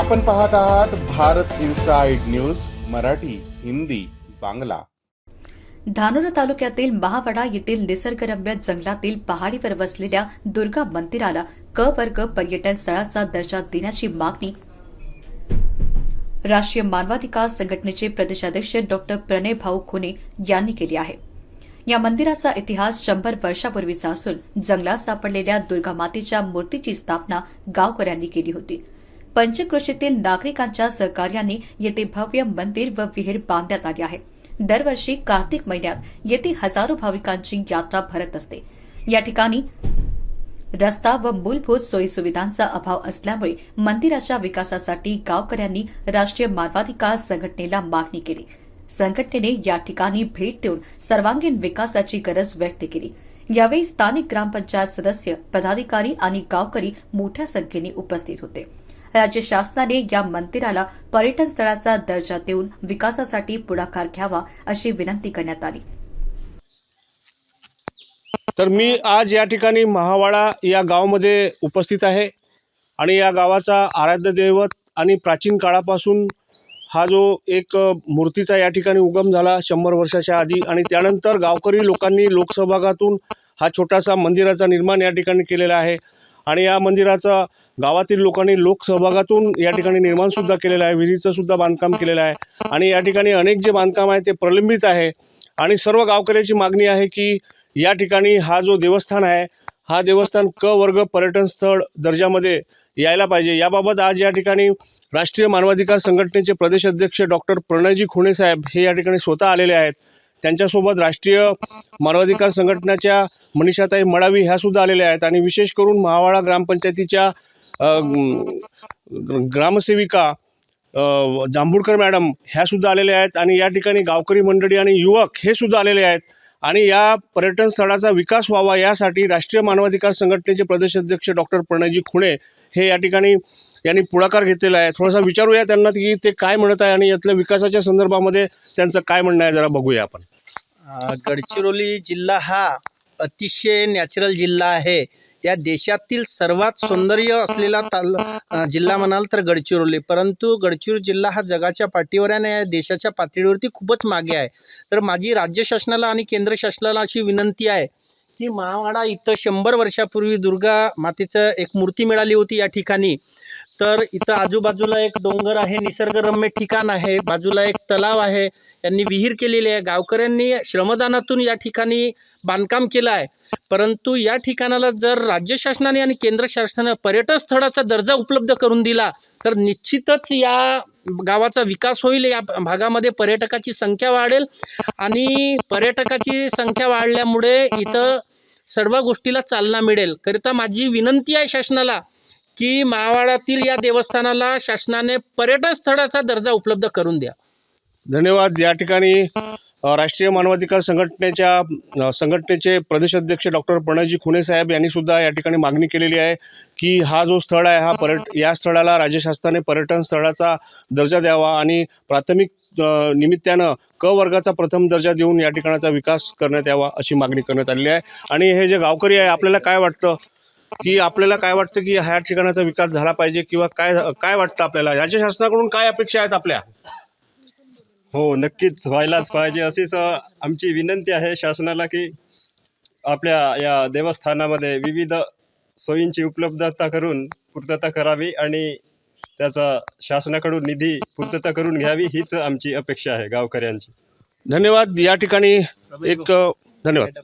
आपण पाहत आहात भारत इन्साइड न्यूज मराठी हिंदी बांगला. धानोरा तालुक्यातील महावडा येथील निसर्गरम्य जंगलातील पहाडीवर वसलेल्या दुर्गा मंदिराला क वर्ग पर्यटन स्थळाचा दर्जा देण्याची मागणी राष्ट्रीय मानवाधिकार संघटनेचे प्रदेशाध्यक्ष डॉक्टर प्रणय भाऊ खुने यांनी केली आहे. या मंदिराचा इतिहास शंभर वर्षापूर्वीचा असून जंगलात सापडलेल्या दुर्गा मातेच्या मूर्तीची स्थापना गावकऱ्यांनी केली होती. पंचकृषीतील नागरिकांच्या सहकार्याने येथे भव्य मंदिर व विहीर बांधण्यात आली आहे. दरवर्षी कार्तिक महिन्यात येथे हजारो भाविकांची यात्रा भरत असते. या ठिकाणी रस्ता व मूलभूत सोयीसुविधांचा अभाव असल्यामुळे मंदिराच्या विकासासाठी गावकऱ्यांनी राष्ट्रीय मानवाधिकार संघटनेला मागणी केली. संघटनेने या ठिकाणी भेट देऊन सर्वांगीण विकासाची गरज व्यक्त केली. यावेळी स्थानिक ग्रामपंचायत सदस्य पदाधिकारी आणि गावकरी मोठ्या संख्येने उपस्थित होते. राज्य शासनाने या मंदिराला पर्यटन स्थळाचा दर्जा देऊन विकासासाठी पुढाकार घ्यावा अशी विनंती करण्यात आली. तर मी आज या ठिकाणी महावाडा या गावामध्ये उपस्थित आहे आणि या गावाचा आराध्य दैवत आणि प्राचीन काळापासून हा जो एक मूर्तीचा या ठिकाणी उगम झाला शंभर वर्षाच्या आधी आणि त्यानंतर गावकरी लोकांनी लोकसहभागातून हा छोटासा मंदिराचा निर्माण या ठिकाणी केलेला आहे. आणि या मंदिराचा गावातील लोकांनी लोकसहभागातून या ठिकाणी निर्माणसुद्धा केलेलं आहे. विहिरीचंसुद्धा बांधकाम केलेलं आहे. आणि या ठिकाणी अनेक जे बांधकाम आहे ते प्रलंबित आहे. आणि सर्व गावकऱ्याची मागणी आहे की या ठिकाणी हा जो देवस्थान आहे हा देवस्थान क वर्ग पर्यटन स्थळ दर्जामध्ये यायला पाहिजे. याबाबत आज या ठिकाणी राष्ट्रीय मानवाधिकार संघटनेचे प्रदेश अध्यक्ष डॉक्टर प्रणयजी खुणे साहेब हे या ठिकाणी स्वतः आलेले आहेत. त्यांच्यासोबत राष्ट्रीय मानवाधिकार संघटनेच्या मनीषाताई मळावी ह्यासुद्धा आलेल्या आहेत. आणि विशेष करून महावाडा ग्रामपंचायतीच्या ग्रामसेविका जांभूळकर मॅडम ह्यासुद्धा आलेल्या आहेत. आणि या ठिकाणी गावकरी मंडळी आणि युवक हे सुद्धा आलेले आहेत. आणि या पर्यटन स्थळाचा विकास व्हावा यासाठी राष्ट्रीय मानवाधिकार संघटनेचे प्रदेश अध्यक्ष डॉक्टर प्रणयजी खुणे हे या ठिकाणी यांनी पुढाकार घेतलेला आहे. थोडासा विचारूया त्यांना की ते काय म्हणत आहे आणि यातल्या विकासाच्या संदर्भामध्ये त्यांचं काय म्हणणं आहे जरा बघूया आपण. गडचिरोली जिल्हा हा अतिशय नॅचरल जिल्हा आहे. या देशातील सर्वात सौंदर्य असलेला ताल जिल्हा म्हणाल तर गडचिरोली. परंतु गडचिरोली जिल्हा हा जगाच्या पाठीवर आहे आणि या देशाच्या पातळीवरती खूपच मागे आहे. तर माझी राज्य शासनाला आणि केंद्र शासनाला अशी विनंती आहे की महावाडा इथं शंभर वर्षापूर्वी दुर्गा मातेचं एक मूर्ती मिळाली होती या ठिकाणी. तर इथं आजूबाजूला एक डोंगर आहे निसर्गरम्य ठिकाण आहे बाजूला एक तलाव आहे. यांनी विहीर केलेली आहे. गावकऱ्यांनी श्रमदानातून या ठिकाणी बांधकाम केलं आहे. परंतु या ठिकाणाला जर राज्य शासनाने आणि केंद्र शासनाने पर्यटन स्थळाचा दर्जा उपलब्ध करून दिला तर निश्चितच या गावाचा विकास होईल. या भागामध्ये पर्यटकाची संख्या वाढेल आणि पर्यटकाची संख्या वाढल्यामुळे इथं सर्व गोष्टीला चालना मिळेल. करिता माझी विनंती आहे शासनाला की मावाडातील या देवस्थानाला शासनाने पर्यटन स्थळाचा दर्जा उपलब्ध करून द्या. धन्यवाद. या ठिकाणी राष्ट्रीय मानवाधिकार संघटनेच्या संघटनेचे प्रदेश अध्यक्ष डॉक्टर प्रणयजी खुने साहेब यांनी सुद्धा या ठिकाणी मागणी केलेली आहे की हा जो स्थळ आहे हा पर्यट या स्थळाला राज्य शासनाने पर्यटन स्थळाचा दर्जा द्यावा आणि प्राथमिक निमित्तानं क वर्गाचा प्रथम दर्जा देऊन या ठिकाणाचा विकास करण्यात यावा अशी मागणी करण्यात आलेली आहे. आणि हे जे गावकरी आहे आपल्याला काय वाटतं? की आपल्याला काय वाटतं की ह्या ठिकाणाचा विकास झाला पाहिजे किंवा काय काय वाटतं आपल्याला? राज्य शासनाकडून काय अपेक्षा आहेत आपल्या? हो नक्कीच व्हायलाच पाहिजे अशीच आमची विनंती आहे शासनाला की आपल्या या देवस्थानामध्ये विविध सोयींची उपलब्धता करून पूर्तता करावी आणि त्याचा शासनाकडून निधी पूर्तता करून घ्यावी हीच आमची अपेक्षा आहे गावकऱ्यांची. धन्यवाद. या ठिकाणी एक धन्यवाद.